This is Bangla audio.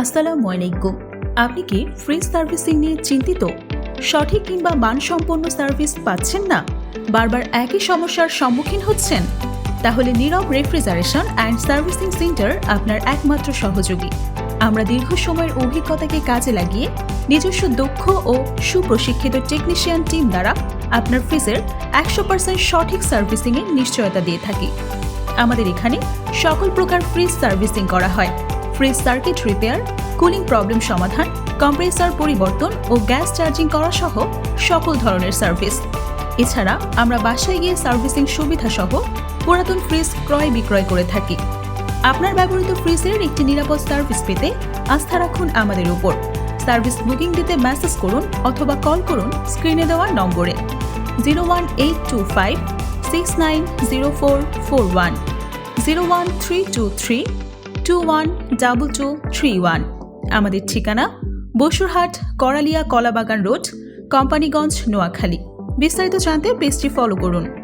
আসসালামু আলাইকুম। আপনি কি ফ্রিজ সার্ভিসিং নিয়ে চিন্তিত? সঠিক কিংবা মানসম্পন্ন সার্ভিস পাচ্ছেন না? বারবার একই সমস্যার সম্মুখীন হচ্ছেন? তাহলে Nirab refrigeration and servicing centre আপনার একমাত্র সহযোগী। আমরা দীর্ঘ সময়ের অভিজ্ঞতাকে কাজে লাগিয়ে নিজস্ব দক্ষ ও সুপ্রশিক্ষিত টেকনিশিয়ান টিম দ্বারা আপনার ফ্রিজের একশো পার্সেন্ট সঠিক সার্ভিসিংয়ের নিশ্চয়তা দিয়ে থাকি। আমাদের এখানে সকল প্রকার ফ্রিজ সার্ভিসিং করা হয়। Fridge circuit repair cooling problem সমাধান কম্প্রেসার পরিবর্তন ও গ্যাস চার্জিং করা সহ সকল ধরনের সার্ভিস এছাড়া আমরা বাসায় গিয়ে সার্ভিসিং সুবিধা সহ পুরাতন ফ্রিজ ক্রয় বিক্রয় করে থাকি। আপনার ব্যবহৃত ফ্রিজের একটি নিরাপদ সার্ভিস পেতে আস্থা রাখুন আমাদের উপর। সার্ভিস বুকিং দিতে মেসেজ করুন অথবা কল করুন স্ক্রিনে দেওয়া নম্বরে। Zero one eight two five six nine zero four four one zero one three two three two one double two three one আমাদের ঠিকানা বসুরহাট, করালিয়া, কলাবাগান রোড, কোম্পানিগঞ্জ, নোয়াখালী। বিস্তারিত জানতে পেজটি ফলো করুন।